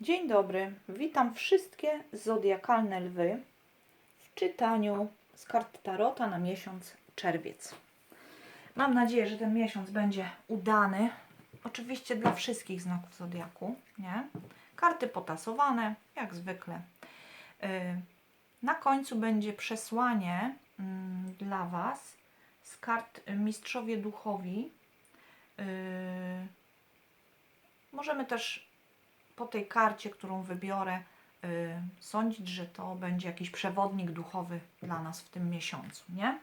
Dzień dobry, witam wszystkie zodiakalne lwy w czytaniu z kart Tarota na miesiąc czerwiec. Mam nadzieję, że ten miesiąc będzie udany. Oczywiście dla wszystkich znaków zodiaku, nie? Karty potasowane, jak zwykle. Yy, Na końcu będzie przesłanie mm, dla Was z kart Mistrzowie Duchowi. Yy, Możemy też po tej karcie, którą wybiorę, y, sądzić, że to będzie jakiś przewodnik duchowy dla nas w tym miesiącu, nie?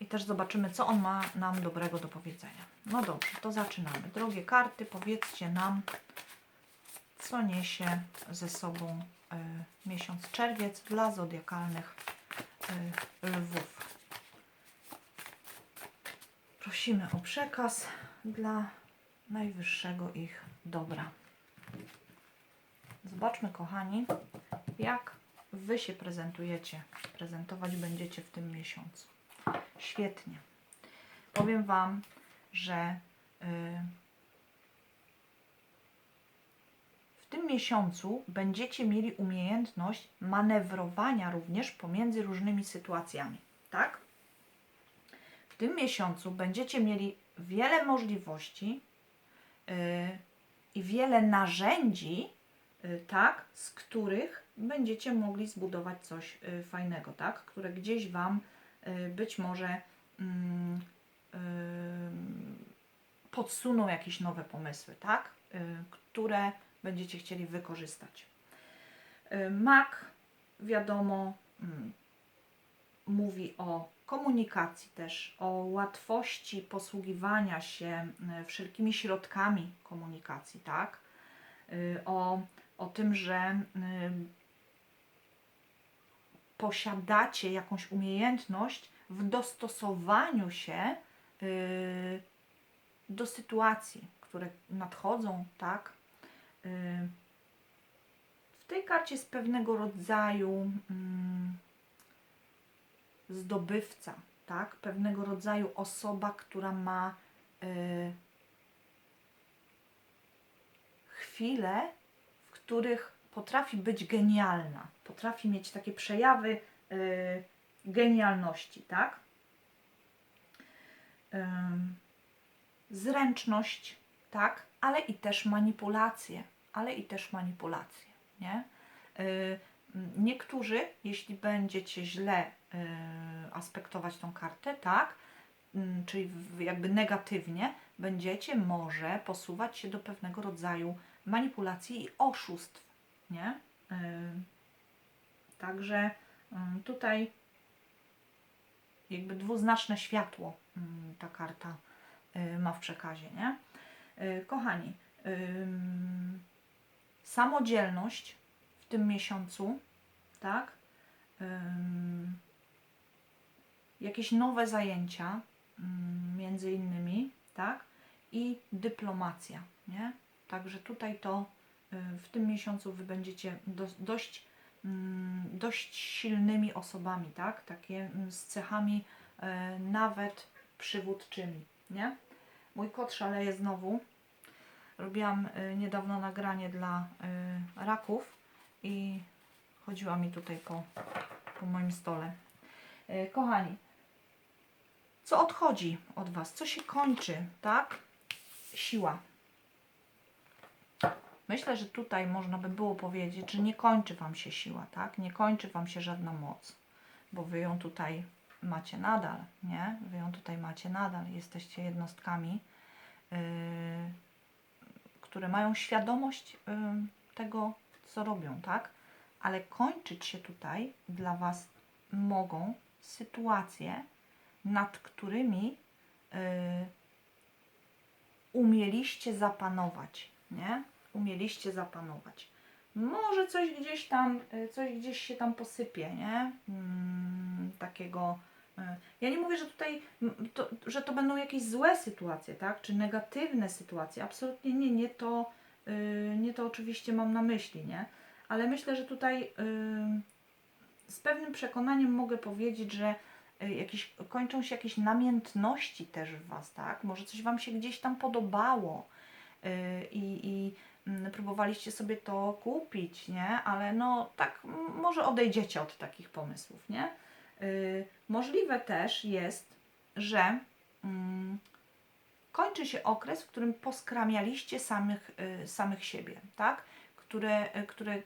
I też zobaczymy, co on ma nam dobrego do powiedzenia. No dobrze, to zaczynamy. Drogie karty, powiedzcie nam, co niesie ze sobą y, miesiąc czerwiec dla zodiakalnych y, lwów. Prosimy o przekaz dla najwyższego ich dobra. Zobaczmy, kochani, jak Wy się prezentujecie, prezentować będziecie w tym miesiącu. Świetnie. Powiem Wam, że y, w tym miesiącu będziecie mieli umiejętność manewrowania również pomiędzy różnymi sytuacjami, tak? W tym miesiącu będziecie mieli wiele możliwości i wiele narzędzi, y, tak, z których będziecie mogli zbudować coś y, fajnego, tak, które gdzieś Wam y, być może mm, podsuną jakieś nowe pomysły, tak, y, które będziecie chcieli wykorzystać. Y, Mak, wiadomo, mm, mówi o komunikacji też, o łatwości posługiwania się y, wszelkimi środkami komunikacji, tak? Y, O, o tym, że y, posiadacie jakąś umiejętność w dostosowaniu się do sytuacji, które nadchodzą, tak? W tej karcie jest pewnego rodzaju mm, zdobywca, tak? Pewnego rodzaju osoba, która ma y, chwile, w których potrafi być genialna, potrafi mieć takie przejawy y, genialności, tak? Zręczność, tak? Ale i też manipulacje, ale i też manipulacje, nie? Y, Niektórzy, jeśli będziecie źle aspektować tą kartę, tak, mm, czyli jakby negatywnie, będziecie może posuwać się do pewnego rodzaju manipulacji i oszustw, nie? Y, Także ym, tutaj jakby dwuznaczne światło ym, ta karta y, ma w przekazie, nie? Kochani, samodzielność w tym miesiącu, tak? Jakieś nowe zajęcia, ym, między innymi, tak? I dyplomacja, nie? Także tutaj to y, w tym miesiącu wy będziecie do, dość, ym, dość silnymi osobami, tak? Takie ym, z cechami y, nawet przywódczymi, nie? Mój kot szaleje znowu. Robiłam y, niedawno nagranie dla raków i chodziła mi tutaj po, po moim stole. Kochani, co odchodzi od Was? Co się kończy, tak? Siła. Myślę, że tutaj można by było powiedzieć, że nie kończy Wam się siła, tak? Nie kończy Wam się żadna moc, bo Wy ją tutaj macie nadal, nie? Wy ją tutaj macie nadal. Jesteście jednostkami, yy, które mają świadomość yy, tego, co robią, tak? Ale kończyć się tutaj dla Was mogą sytuacje, nad którymi yy, umieliście zapanować, nie? Umieliście zapanować. Może coś gdzieś tam, y, coś gdzieś się tam posypie, nie? Mm, takiego. y, Ja nie mówię, że tutaj, to, że to będą jakieś złe sytuacje, tak? Czy negatywne sytuacje. Absolutnie nie, nie to, y, nie to oczywiście mam na myśli, nie? Ale myślę, że tutaj y, z pewnym przekonaniem mogę powiedzieć, że y, jakieś, kończą się jakieś namiętności też w Was, tak? Może coś Wam się gdzieś tam podobało y, i, i mm, próbowaliście sobie to kupić, nie? Ale no tak, może odejdziecie od takich pomysłów, nie? Y, możliwe też jest, że mm, kończy się okres, w którym poskramialiście samych, samych siebie, tak? Które, które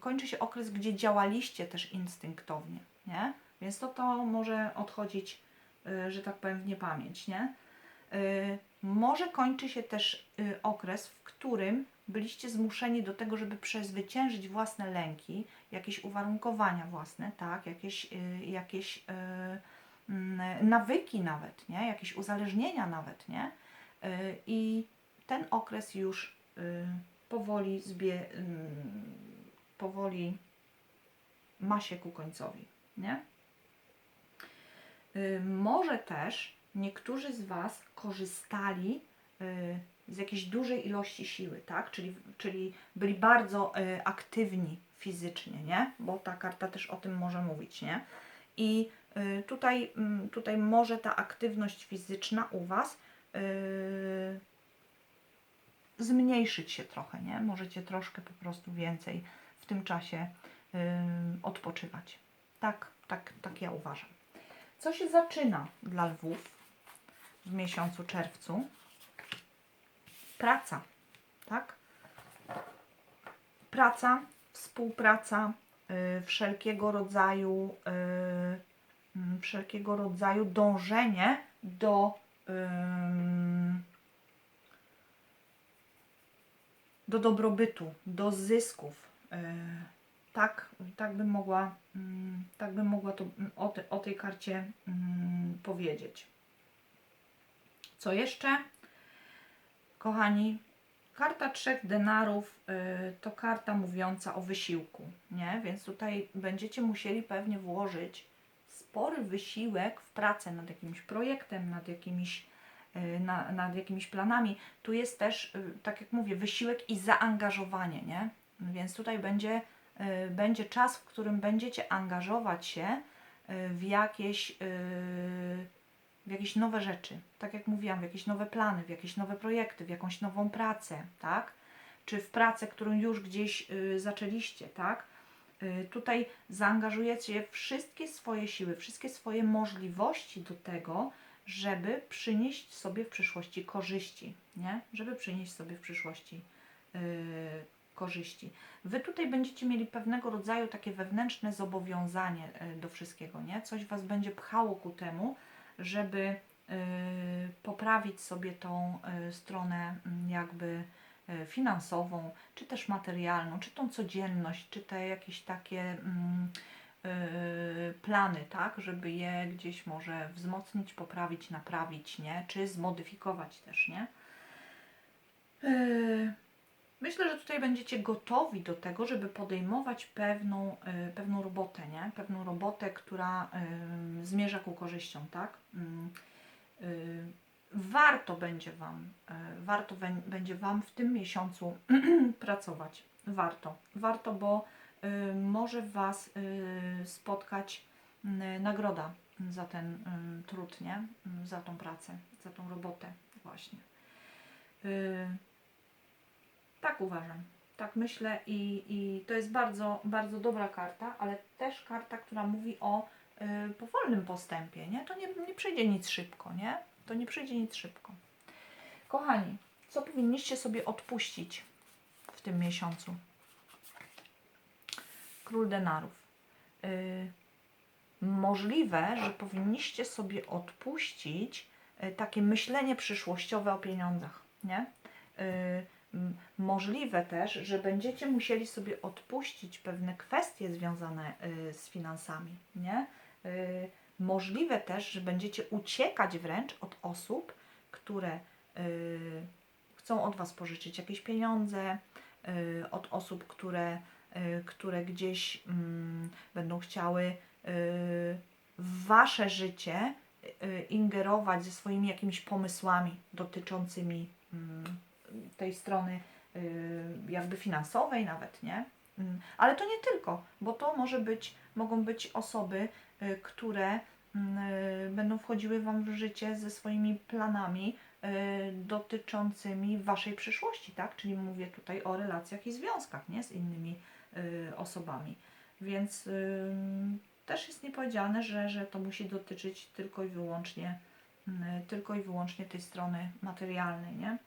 kończy się okres, gdzie działaliście też instynktownie, nie? Więc to to może odchodzić, y, że tak powiem, w niepamięć, nie? Y, Może kończy się też y, okres, w którym byliście zmuszeni do tego, żeby przezwyciężyć własne lęki, jakieś uwarunkowania własne, tak, jakieś, jakieś mm, nawyki nawet, nie? jakieś uzależnienia nawet, nie? I ten okres już powoli zbie, ym, powoli ma się ku końcowi, nie? Y, Może też niektórzy z Was korzystali y, z jakiejś dużej ilości siły, tak? Czyli, czyli byli bardzo y, aktywni fizycznie, nie? Bo ta karta też o tym może mówić, nie? I tutaj, mm, tutaj może ta aktywność fizyczna u Was zmniejszyć się trochę, nie? Możecie troszkę po prostu więcej w tym czasie odpoczywać. Tak, tak, tak ja uważam. Co się zaczyna dla lwów w miesiącu czerwcu? Praca, tak? Praca, współpraca, y, wszelkiego rodzaju, y, mm, wszelkiego rodzaju dążenie do ym, do dobrobytu, do zysków. y, tak, tak bym mogła, mm, tak bym mogła to, mm, o, te, o tej karcie mm, powiedzieć. Co jeszcze? Kochani, karta trzech denarów y, to karta mówiąca o wysiłku, nie? Więc tutaj będziecie musieli pewnie włożyć spory wysiłek w pracę nad jakimś projektem, nad jakimiś, y, na, nad jakimiś planami. Tu jest też, y, tak jak mówię, wysiłek i zaangażowanie, nie? Więc tutaj będzie, będzie czas, w którym będziecie angażować się y, w jakieś, y, w jakieś nowe rzeczy. Tak jak mówiłam, w jakieś nowe plany, w jakieś nowe projekty, w jakąś nową pracę, tak? Czy w pracę, którą już gdzieś y, zaczęliście, tak? Y, tutaj zaangażujecie wszystkie swoje siły, wszystkie swoje możliwości do tego, żeby przynieść sobie w przyszłości korzyści, nie? Żeby przynieść sobie w przyszłości yy, korzyści. Wy tutaj będziecie mieli pewnego rodzaju takie wewnętrzne zobowiązanie y, do wszystkiego, nie? Coś Was będzie pchało ku temu, żeby y, poprawić sobie tą y, stronę jakby finansową, czy też materialną, czy tą codzienność, czy te jakieś takie plany, tak, żeby je gdzieś może wzmocnić, poprawić, naprawić, nie, czy zmodyfikować też, nie. Myślę, że tutaj będziecie gotowi do tego, żeby podejmować pewną, y, pewną robotę, nie? Pewną robotę, która y, zmierza ku korzyściom, tak? Ym, y, warto będzie Wam, warto będzie Wam w tym miesiącu pracować. Warto. Warto, bo może Was spotkać nagroda za ten trud, nie? Y, Za tą pracę, za tą robotę właśnie. Tak uważam. Tak myślę i, i to jest bardzo, bardzo dobra karta, ale też karta, która mówi o y, powolnym postępie, nie? To nie, nie przyjdzie nic szybko, nie? To nie przyjdzie nic szybko. Kochani, co powinniście sobie odpuścić w tym miesiącu? Król denarów. Y, możliwe, że powinniście sobie odpuścić y, takie myślenie przyszłościowe o pieniądzach, nie? Y, możliwe też, że będziecie musieli sobie odpuścić pewne kwestie związane y, z finansami, nie? Y, możliwe też, że będziecie uciekać wręcz od osób, które y, chcą od Was pożyczyć jakieś pieniądze, od osób, które, które gdzieś mm, będą chciały w Wasze życie ingerować ze swoimi jakimiś pomysłami dotyczącymi mm, tej strony y, jakby finansowej nawet, nie? Mm, Ale to nie tylko, bo to może być, mogą być osoby, y, które mm, y, będą wchodziły Wam w życie ze swoimi planami dotyczącymi waszej przyszłości, tak? Czyli mówię tutaj o relacjach i związkach, nie? Z innymi osobami. Więc też jest niepowiedziane, że, że to musi dotyczyć tylko i wyłącznie tylko i wyłącznie tej strony materialnej, nie?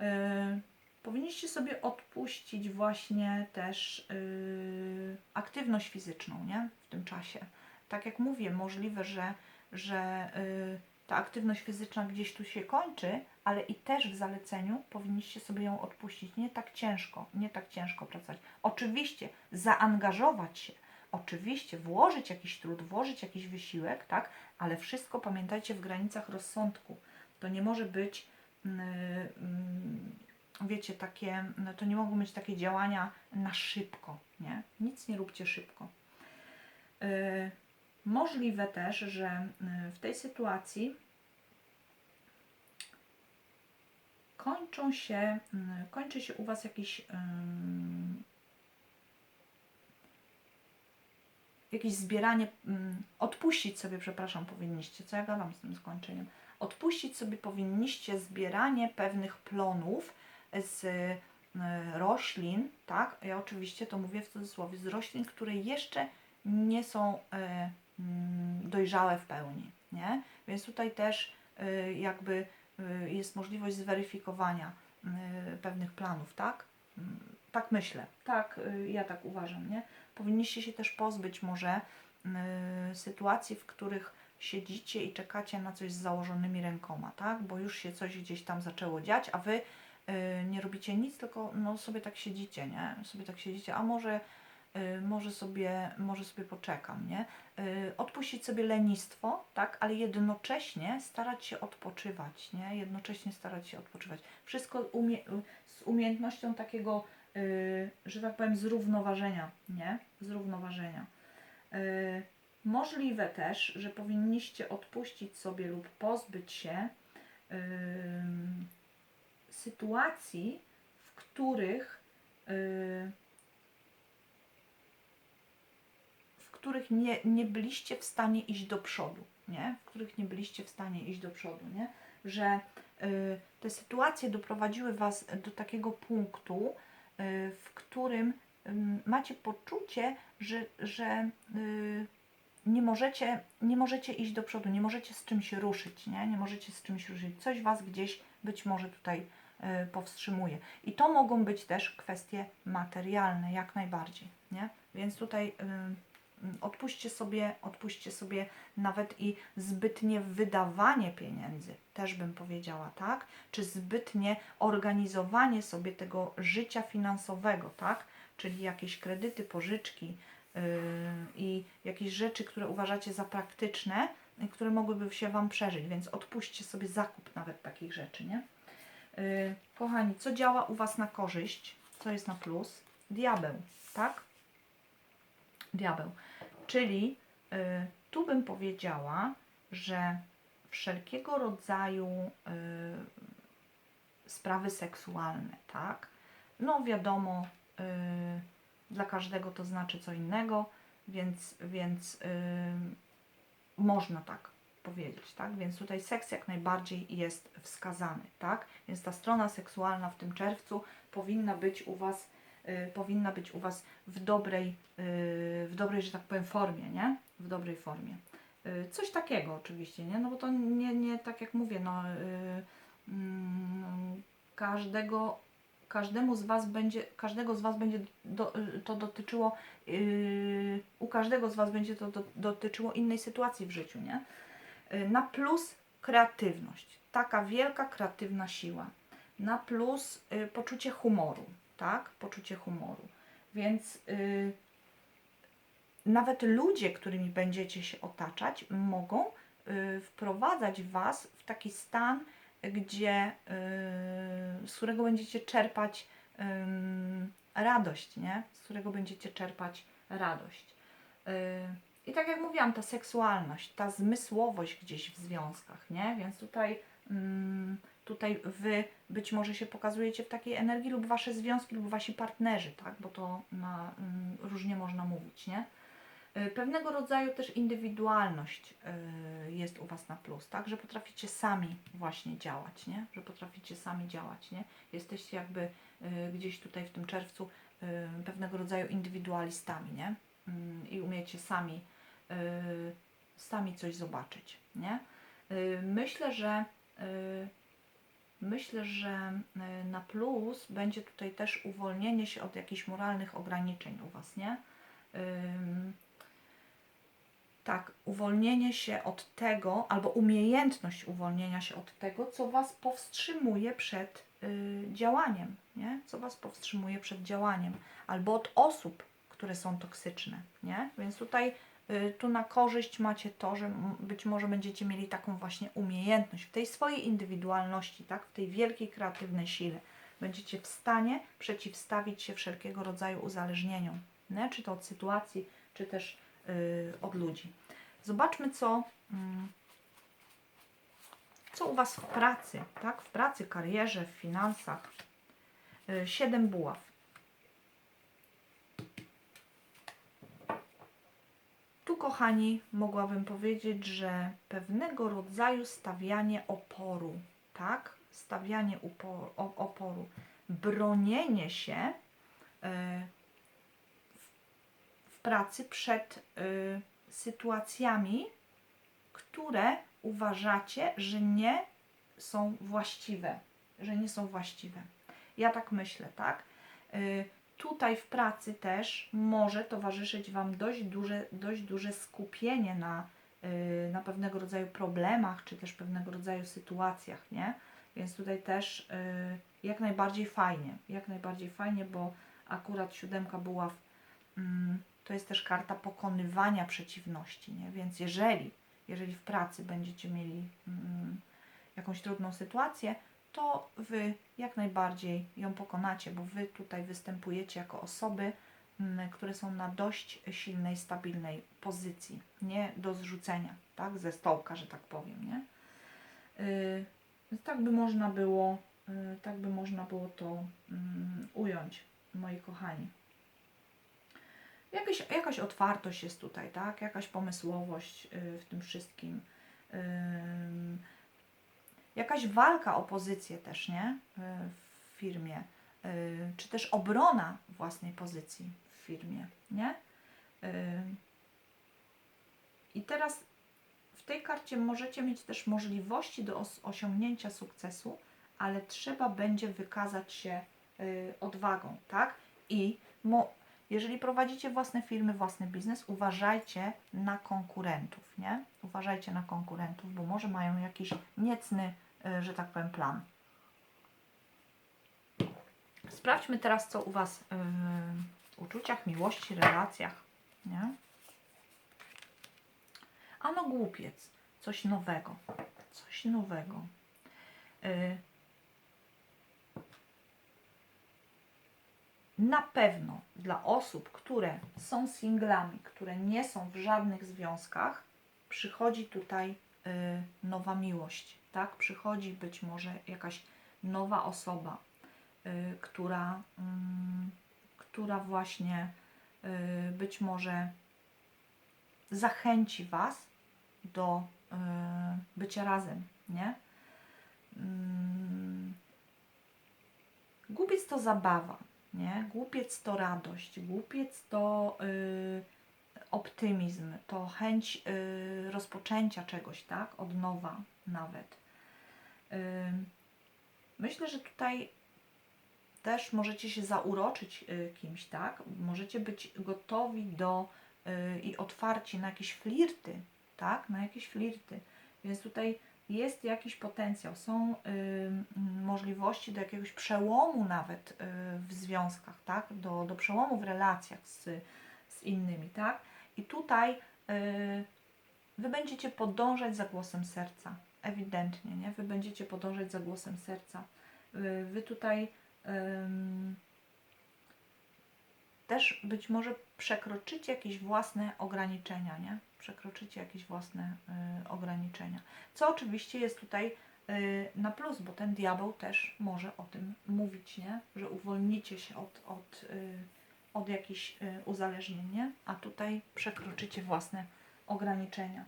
Y, powinniście sobie odpuścić właśnie też y, aktywność fizyczną, nie? W tym czasie. Tak jak mówię, możliwe, że, że y, ta aktywność fizyczna gdzieś tu się kończy, ale i też w zaleceniu powinniście sobie ją odpuścić. Nie tak ciężko, nie tak ciężko pracować. Oczywiście zaangażować się, oczywiście włożyć jakiś trud, włożyć jakiś wysiłek, tak? Ale wszystko pamiętajcie w granicach rozsądku. To nie może być, wiecie, takie, no to nie mogą być takie działania na szybko, nie? Nic nie róbcie szybko. Y, Możliwe też, że y, w tej sytuacji kończą się, y, kończy się u Was jakiś, jakieś zbieranie, ym, odpuścić sobie, przepraszam, powinniście, co ja gadam z tym skończeniem, odpuścić sobie powinniście zbieranie pewnych plonów z y, roślin, tak, ja oczywiście to mówię w cudzysłowie, z roślin, które jeszcze nie są y, mm, dojrzałe w pełni, nie? Więc tutaj też y, jakby jest możliwość zweryfikowania pewnych planów, tak? Mm, Tak myślę, tak, ja tak uważam, nie? Powinniście się też pozbyć może sytuacji, w których siedzicie i czekacie na coś z założonymi rękoma, tak? Bo już się coś gdzieś tam zaczęło dziać, a wy y, nie robicie nic, tylko no sobie tak siedzicie, nie? Sobie tak siedzicie, a może y, może sobie, może sobie poczekam, nie? Y, Odpuścić sobie lenistwo, tak, ale jednocześnie starać się odpoczywać, nie? Jednocześnie starać się odpoczywać. Wszystko umie, z umiejętnością takiego, że tak powiem, zrównoważenia, nie? Zrównoważenia. Możliwe też, że powinniście odpuścić sobie lub pozbyć się ym, sytuacji, w których y, w których nie, nie byliście w stanie iść do przodu, nie? W których nie byliście w stanie iść do przodu, nie? Że y, te sytuacje doprowadziły Was do takiego punktu, y, w którym ym, macie poczucie, że, że y, nie możecie, nie możecie iść do przodu, nie możecie z czymś ruszyć, nie? Nie możecie z czymś ruszyć. Coś Was gdzieś być może tutaj y, powstrzymuje. I to mogą być też kwestie materialne, jak najbardziej, nie? Więc tutaj y, odpuśćcie sobie, odpuśćcie sobie nawet i zbytnie wydawanie pieniędzy, też bym powiedziała, tak? Czy zbytnie organizowanie sobie tego życia finansowego, tak? Czyli jakieś kredyty, pożyczki, i jakieś rzeczy, które uważacie za praktyczne, y, które mogłyby się Wam przeżyć, więc odpuśćcie sobie zakup nawet takich rzeczy, nie? Yy, kochani, co działa u Was na korzyść? Co jest na plus? Diabeł, tak? Diabeł. Czyli tu bym powiedziała, że wszelkiego rodzaju sprawy seksualne, tak? No wiadomo, dla każdego to znaczy co innego, więc, więc yy, można tak powiedzieć, tak? Więc tutaj seks jak najbardziej jest wskazany, tak? Więc ta strona seksualna w tym czerwcu powinna być u Was, yy, powinna być u Was w dobrej, yy, w dobrej, że tak powiem, formie, nie? W dobrej formie. Yy, coś takiego oczywiście, nie? No bo to nie, nie tak jak mówię, no yy, mm, każdego każdemu z Was będzie, każdego z Was będzie do, to dotyczyło, yy, u każdego z Was będzie to do, dotyczyło innej sytuacji w życiu, nie? Yy, na plus kreatywność, taka wielka kreatywna siła. Na plus yy, poczucie humoru, tak? Poczucie humoru. Więc yy, nawet ludzie, którymi będziecie się otaczać, mogą yy, wprowadzać Was w taki stan, gdzie, yy, z którego będziecie czerpać radość, nie? Z którego będziecie czerpać radość. Yy, I tak jak mówiłam, ta seksualność, ta zmysłowość gdzieś w związkach, nie? Więc tutaj, tutaj Wy być może się pokazujecie w takiej energii lub Wasze związki lub Wasi partnerzy, tak? Bo to na, różnie można mówić, nie? Y, Pewnego rodzaju też indywidualność y, jest u Was na plus, tak? Że potraficie sami właśnie działać, nie? Że potraficie sami działać, nie? Jesteście jakby y, gdzieś tutaj w tym czerwcu pewnego rodzaju indywidualistami, nie? Mm, I umiecie sami, sami coś zobaczyć, nie? Myślę, że myślę, że na plus będzie tutaj też uwolnienie się od jakichś moralnych ograniczeń u Was, nie? Tak, uwolnienie się od tego, albo umiejętność uwolnienia się od tego, co Was powstrzymuje przed y, działaniem, nie? Co Was powstrzymuje przed działaniem, albo od osób, które są toksyczne, nie? Więc tutaj y, tu na korzyść macie to, że być może będziecie mieli taką właśnie umiejętność w tej swojej indywidualności, tak? W tej wielkiej kreatywnej sile. Będziecie w stanie przeciwstawić się wszelkiego rodzaju uzależnieniom, nie? Czy to od sytuacji, czy też od ludzi. Zobaczmy, co, mm, co u Was w pracy, tak? W pracy, karierze, w finansach. Y, Siedem buław. Tu, kochani, mogłabym powiedzieć, że pewnego rodzaju stawianie oporu, tak? Stawianie upo- o- oporu, bronienie się y, pracy przed y, sytuacjami, które uważacie, że nie są właściwe, że nie są właściwe. Ja tak myślę, tak? Y, tutaj w pracy też może towarzyszyć Wam dość duże, dość duże skupienie na, y, na pewnego rodzaju problemach, czy też pewnego rodzaju sytuacjach, nie? Więc tutaj też y, jak najbardziej fajnie, jak najbardziej fajnie, bo akurat siódemka buław mm, to jest też karta pokonywania przeciwności, nie? Więc jeżeli, jeżeli w pracy będziecie mieli mm, jakąś trudną sytuację, to Wy jak najbardziej ją pokonacie, bo Wy tutaj występujecie jako osoby, mm, które są na dość silnej, stabilnej pozycji, nie do zrzucenia, tak, ze stołka, że tak powiem, nie? Yy, tak by można było, yy, tak by można było to mm, ująć, moi kochani. Jakaś, jakaś otwartość jest tutaj, tak? Jakaś pomysłowość yy, w tym wszystkim. Jakaś walka o pozycję też, nie? Yy, W firmie. Yy, Czy też obrona własnej pozycji w firmie, nie? I teraz w tej karcie możecie mieć też możliwości do os- osiągnięcia sukcesu, ale trzeba będzie wykazać się y, odwagą, tak? I mo- jeżeli prowadzicie własne firmy, własny biznes, uważajcie na konkurentów, nie? Uważajcie na konkurentów, bo może mają jakiś niecny, y, że tak powiem, plan. Sprawdźmy teraz, co u Was y, w uczuciach, miłości, relacjach, nie? A no głupiec, coś nowego, coś nowego. Na pewno dla osób, które są singlami, które nie są w żadnych związkach, przychodzi tutaj y, nowa miłość, tak? Przychodzi być może jakaś nowa osoba, y, która, mm, która właśnie y, być może zachęci Was do y, bycia razem, nie? Mm, Głupiec to zabawa, nie? Głupiec to radość, głupiec to y, optymizm, to chęć y, rozpoczęcia czegoś, tak? Od nowa nawet. Y, myślę, że tutaj też możecie się zauroczyć y, kimś, tak? Możecie być gotowi do y, i otwarci na jakieś flirty, tak? Na jakieś flirty. Więc tutaj jest jakiś potencjał, są y, możliwości do jakiegoś przełomu nawet y, w związkach, tak? Do, do przełomu w relacjach z, z innymi, tak? I tutaj y, Wy będziecie podążać za głosem serca, ewidentnie, nie? Wy będziecie podążać za głosem serca. Y, wy tutaj ym, też być może przekroczycie jakieś własne ograniczenia, nie? Przekroczycie jakieś własne y, ograniczenia. Co oczywiście jest tutaj y, na plus, bo ten diabeł też może o tym mówić, nie? Że uwolnicie się od, od, y, od jakichś y, uzależnień, nie? A tutaj przekroczycie własne ograniczenia.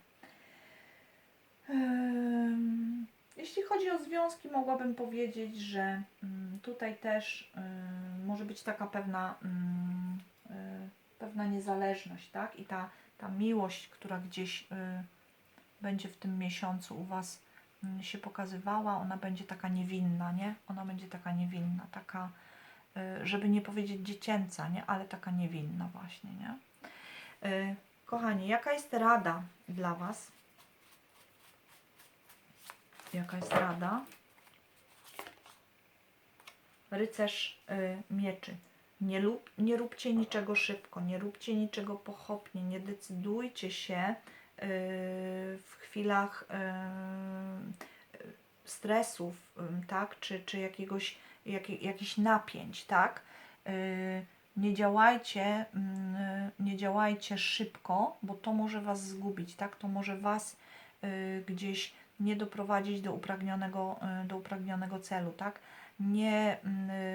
Jeśli chodzi o związki, mogłabym powiedzieć, że mm, tutaj też ym, może być taka pewna, ym, y, pewna niezależność, tak? I ta, ta miłość, która gdzieś y, będzie w tym miesiącu u Was mm, się pokazywała, ona będzie taka niewinna, nie? Ona będzie taka niewinna, taka, y, żeby nie powiedzieć dziecięca, nie? Ale taka niewinna właśnie, nie? Y, Kochani, jaka jest rada dla Was? Jaka jest rada? Rycerz mieczy. Nie, lub, nie róbcie niczego szybko, nie róbcie niczego pochopnie, nie decydujcie się y, w chwilach y, y, stresów, tak, czy, czy jakiegoś, jak, jakichś napięć, tak. Nie działajcie, mm, nie działajcie szybko, bo to może Was zgubić, tak? To może Was gdzieś nie doprowadzić do upragnionego, do upragnionego celu, tak? Nie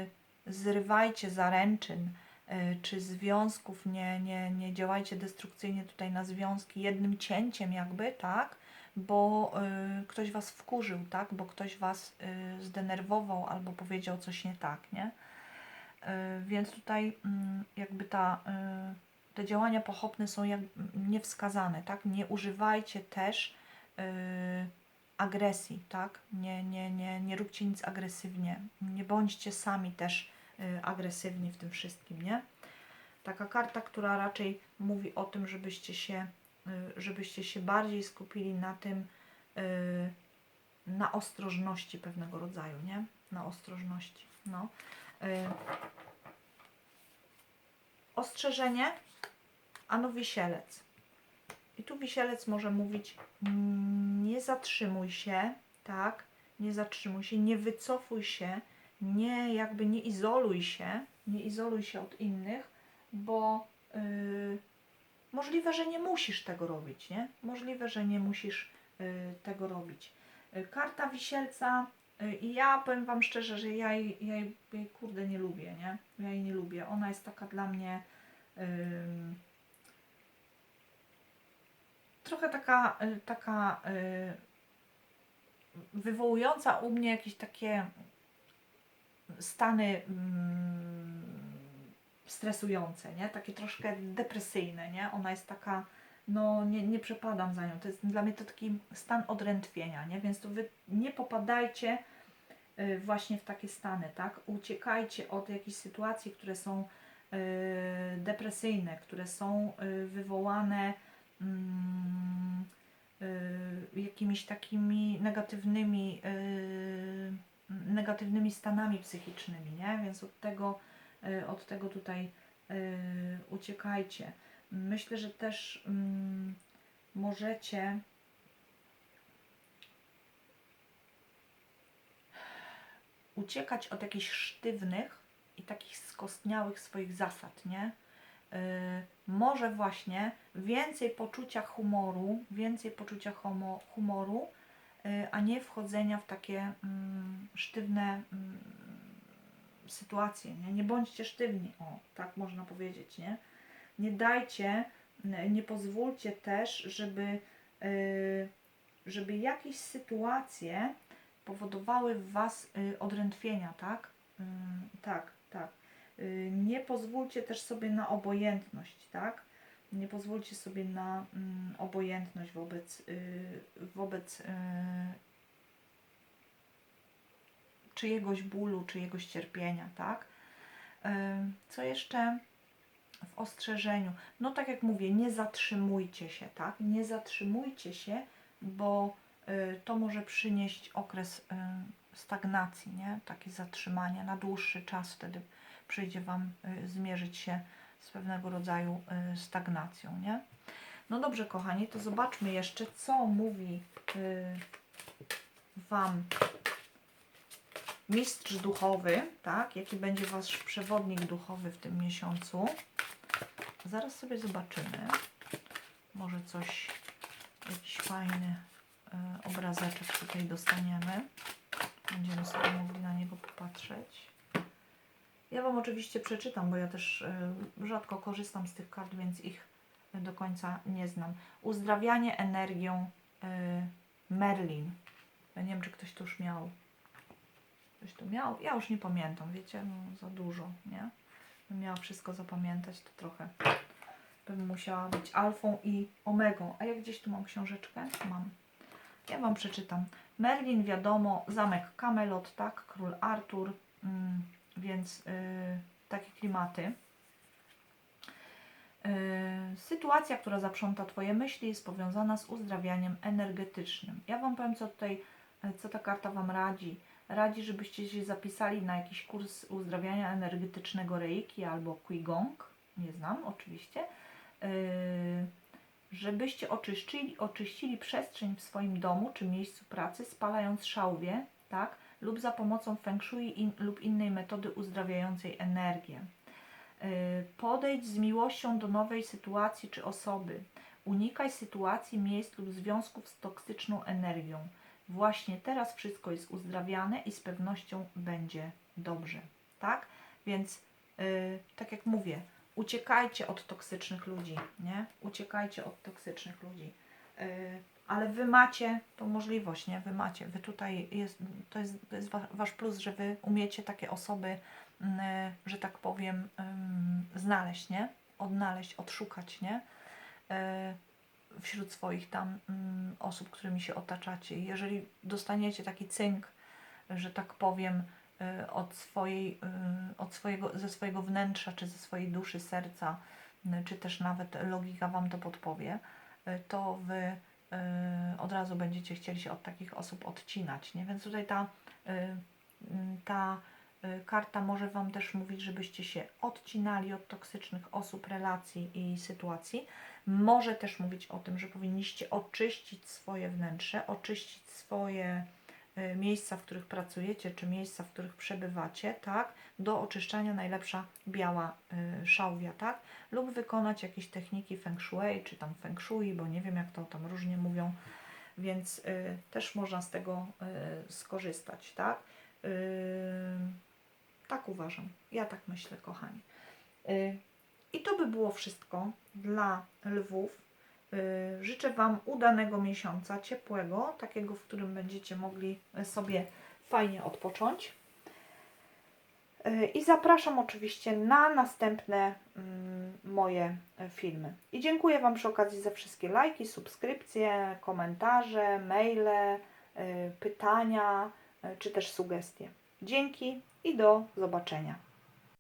y, zrywajcie zaręczyn y, czy związków, nie, nie, nie działajcie destrukcyjnie tutaj na związki jednym cięciem jakby, tak? Bo y, ktoś Was wkurzył, tak? Bo ktoś Was y, zdenerwował albo powiedział coś nie tak, nie? Y, Więc tutaj mm, jakby ta, y, te działania pochopne są jak niewskazane, tak? Nie używajcie też y, agresji, tak? Nie, nie, nie, nie róbcie nic agresywnie. Nie bądźcie sami też y, agresywni w tym wszystkim, nie? Taka karta, która raczej mówi o tym, żebyście się, y, żebyście się bardziej skupili na tym, y, na ostrożności pewnego rodzaju, nie? Na ostrożności, no. Ostrzeżenie, ano wisielec. I tu wisielec może mówić mm, nie zatrzymuj się, tak? Nie zatrzymuj się, nie wycofuj się, nie jakby nie izoluj się, nie izoluj się od innych, bo yy, możliwe, że nie musisz tego robić, nie? Możliwe, że nie musisz yy, tego robić. Yy, karta wisielca y, i ja powiem Wam szczerze, że ja jej, ja jej, kurde nie lubię, nie? Ja jej nie lubię. Ona jest taka dla mnie trochę taka, y, taka y, wywołująca u mnie jakieś takie stany mm, stresujące, nie? Takie troszkę depresyjne, nie? Ona jest taka, no nie, nie przepadam za nią. To jest dla mnie to taki stan odrętwienia, nie? Więc to wy nie popadajcie y, właśnie w takie stany, tak? Uciekajcie od jakichś sytuacji, które są depresyjne, które są wywołane jakimiś takimi negatywnymi, y, negatywnymi stanami psychicznymi, nie? Więc od tego, y, od tego tutaj y, uciekajcie. Myślę, że też mm, możecie uciekać od jakichś sztywnych i takich skostniałych swoich zasad, nie? Yy, może właśnie więcej poczucia humoru, więcej poczucia homo, humoru, yy, a nie wchodzenia w takie mm, sztywne mm, sytuacje, nie? Nie bądźcie sztywni, o, tak można powiedzieć, nie? Nie dajcie, n- nie pozwólcie też, żeby, żeby jakieś sytuacje powodowały w Was y, odrętwienia, tak? Ym, tak, tak. Y, Nie pozwólcie też sobie na obojętność, tak? Nie pozwólcie sobie na mm, obojętność wobec, y, wobec y, czyjegoś bólu, czyjegoś cierpienia, tak? Co jeszcze w ostrzeżeniu? No tak jak mówię, nie zatrzymujcie się, tak? Nie zatrzymujcie się, bo to może przynieść okres stagnacji, nie? Takie zatrzymanie na dłuższy czas wtedy przyjdzie Wam y, zmierzyć się z pewnego rodzaju y, stagnacją, nie? No dobrze, kochani, to zobaczmy jeszcze, co mówi y, Wam mistrz duchowy, tak? Jaki będzie Wasz przewodnik duchowy w tym miesiącu. Zaraz sobie zobaczymy. Może coś, jakiś fajny obrazeczek tutaj dostaniemy. Będziemy sobie mogli na niego popatrzeć. Ja Wam oczywiście przeczytam, bo ja też y, rzadko korzystam z tych kart, więc ich do końca nie znam. Uzdrawianie energią y, Merlin. Ja nie wiem, czy ktoś tu już miał. Ktoś tu miał? Ja już nie pamiętam, wiecie, no, za dużo, nie? Bym miała wszystko zapamiętać, to trochę bym musiała być alfą i omegą. A ja gdzieś tu mam książeczkę? Mam. Ja Wam przeczytam. Merlin, wiadomo, zamek Camelot, tak? Król Artur, mm, więc y, takie klimaty. Y, sytuacja, która zaprząta Twoje myśli, jest powiązana z uzdrawianiem energetycznym. Ja Wam powiem, co tutaj, y, co ta karta Wam radzi. Radzi, żebyście się zapisali na jakiś kurs uzdrawiania energetycznego Reiki albo Qigong. Nie znam, oczywiście. Żebyście oczyścili, oczyścili przestrzeń w swoim domu czy miejscu pracy, spalając szałwie, tak? Lub za pomocą feng shui in, lub innej metody uzdrawiającej energię. Y, Podejdź z miłością do nowej sytuacji czy osoby. Unikaj sytuacji, miejsc lub związków z toksyczną energią. Właśnie teraz wszystko jest uzdrawiane i z pewnością będzie dobrze. Tak? Więc, y, tak jak mówię, uciekajcie od toksycznych ludzi, nie? Uciekajcie od toksycznych ludzi. Yy, ale wy macie tą możliwość, nie? Wy macie, wy tutaj jest, to jest, to jest wa- wasz plus, że wy umiecie takie osoby, yy, że tak powiem, znaleźć, nie? Odnaleźć, odszukać, nie? Yy, wśród swoich tam yy, osób, którymi się otaczacie. Jeżeli dostaniecie taki cynk, że tak powiem, y, od, swojej, od swojego, ze swojego wnętrza, czy ze swojej duszy, serca, czy też nawet logika Wam to podpowie, to Wy od razu będziecie chcieli się od takich osób odcinać. Nie? Więc tutaj ta, y, mm, ta y, karta może Wam też mówić, żebyście się odcinali od toksycznych osób, relacji i sytuacji. Może też mówić o tym, że powinniście oczyścić swoje wnętrze, oczyścić swoje y, miejsca, w których pracujecie, czy miejsca, w których przebywacie, tak? Do oczyszczania najlepsza biała y, szałwia, tak? Lub wykonać jakieś techniki feng shui, czy tam feng shui, bo nie wiem, jak to tam różnie mówią, więc y, też można z tego skorzystać, tak? Tak uważam. Ja tak myślę, kochani. I to by było wszystko dla lwów. Y, Życzę Wam udanego miesiąca, ciepłego, takiego, w którym będziecie mogli sobie fajnie odpocząć. Y, I zapraszam oczywiście na następne mm, moje filmy. I dziękuję Wam przy okazji za wszystkie lajki, subskrypcje, komentarze, maile, y, pytania czy też sugestie. Dzięki i do zobaczenia.